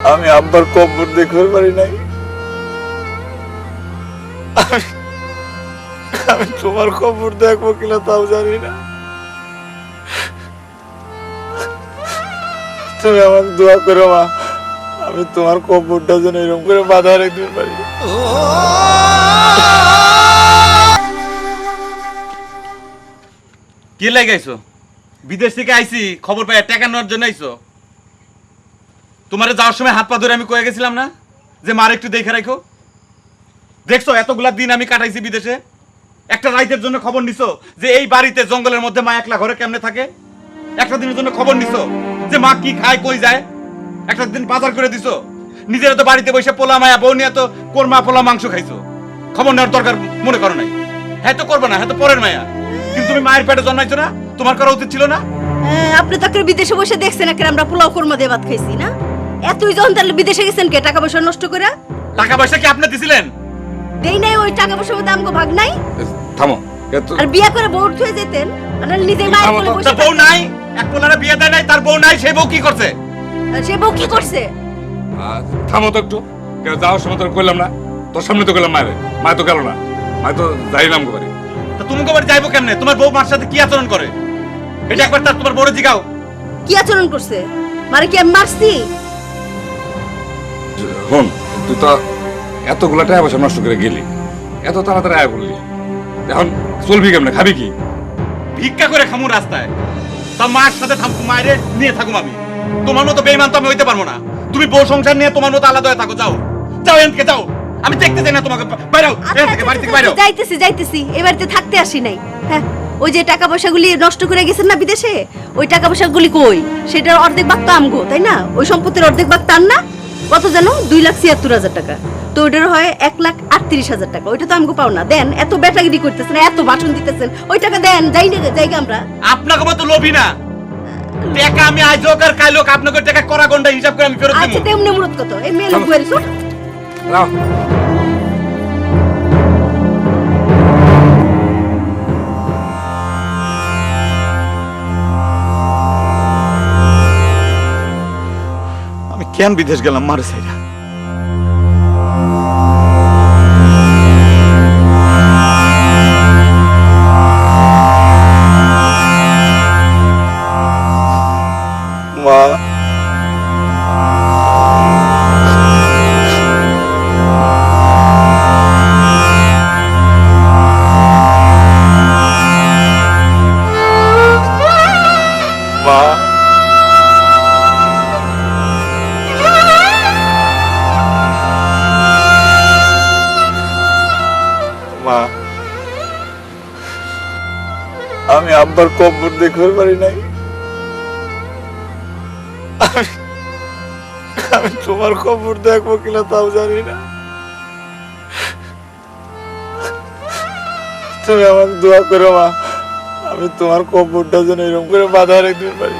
আমি আব্বার কব্বর দেখতে পারি নাই। আমি- তোমার কব্বর দেখব কিনা তাও জানি না। তুমি আমাকে দোয়া করো, মা। আমি তোমার কব্বরটা যেন এরকম করে বাধা রাখতে পারি। কি লাগাইছো বিদেশ থেকে আইছি, খবর পাই টাকা নেওয়ার জন্য আইছো? তোমারে যাওয়ার সময় হাত পা ধরে আমি কয়ে গেছিলাম না? যে মার একটু দেখে রাখো। দেখছ এতগুলা দিন আমি কাটাইছি বিদেশে। একটা রাইতের জন্য খবর নিছো যে এই বাড়িতে জঙ্গলের মধ্যে মা একলা ঘরে কেমনে থাকে? একটা দিনের জন্য খবর নিছো যে মা কি খায় কই যায়? একটা দিন বাজার করে দিছো। নিজেরা তো বাড়িতে বসে পোলা মায়া বউ নিয়ে তো কোরমা পোলা মাংস খাইছো। খবর নেওয়ার দরকার মনে করো নাই। হ্যাঁ তো করবে না হ্যাঁ তো পরের মায়া। কিন্তু তুমি মায়ের পেটে জন্মাইছো না? তোমার করা উচিত ছিল না? হ্যাঁ, আপনি তাকে বিদেশে বসে দেখছেন আমরা পোলাও কর্মা দিয়ে ভাত খাইছি না? এতই যখন তাহলে বিদেশে গেছেন কে? টাকা পয়সা নষ্ট করে টাকা পয়সা কি আপনি দিছিলেন? দেই নাই ওই টাকা পয়সা মধ্যে আমগো ভাগ নাই? থামো। আর বিয়া করে বউর থুয়ে যেতেন আর নিজে মায়ের কোলে বসে বউ নাই এক পোলারে বিয়ে দেয় নাই তার বউ নাই সেই বউ কি করছে? সে বউ কি করছে? থামো তো একটু। কেন যাওয়ার সময় তোর কইলাম না। তোর সামনে তো গেলাম মায়ের মায় তো গেল না। মায় তো যাই নাম করে তা তুমি কবার যাইবো কেমনে? তোমার বউ মার সাথে কি আচরণ করে? এটা একবার তার তোমার বড় জিগাও। কি আচরণ করছে? মানে কি আমি মারছি? হন তুই তো এতগুলা টাকা পয়সা নষ্ট করে গেলি। এত তাড়াতাড়ি আয় বললি এখন চলবি কেমনে? খাবি কি? ভিক্ষা করে খামু রাস্তায়। তা মার সাথে মায়েরে নিয়ে থাকুম আমি। তোমার মতো বেইমান তো আমি হইতে পারব না। তুমি বউ সংসার নিয়ে তোমার মতো আলাদা হয়ে থাকো যাও। যাও এখান থেকে যাও। আমি দেখতে চাই না তোমাকে বাইরেও আচ্ছা, এখান থেকে বাড়ি থেকে বাইরেও যাইতেছি যাইতেছি। এ বাড়িতে থাকতে আসি নাই। হ্যাঁ ওই যে টাকা পয়সাগুলি নষ্ট করে গেছেন না বিদেশে? ওই টাকা পয়সাগুলি কই? সেটার অর্ধেক ভাগ তো আমগো তাই না? ওই সম্পত্তির অর্ধেক ভাগ তার না? কত জানো? দুই লাখ ছিয়াত্তর হাজার টাকা। তো ওইটার হয় এক লাখ আটত্রিশ হাজার টাকা। ওইটা তো আমি পাও না। দেন এত বেটাগিরি করতেছেন এত ভাষণ দিতেছেন ওই টাকা দেন যাই না যাই আমরা। আপনাকে মতো লোভী না। টাকা আমি আজ হোক আর কাল হোক আপনাকে টাকা করা গন্ডা হিসাব করে আমি ফেরত আচ্ছা তেমনি মুরত কত এই মেয়ে লোক বুয়ারি কেন বিদেশ গেলাম মারে সাইরা? মা মা। আমি আব্বার কব্বর দেখতে পারি নাই। আমি তোমার খবর দেখব কিনা তাও জানি না। তুমি আমাকে দোয়া করো মা। আমি তোমার কবরটা যেন এরকম করে বাধা রাখতে পারি।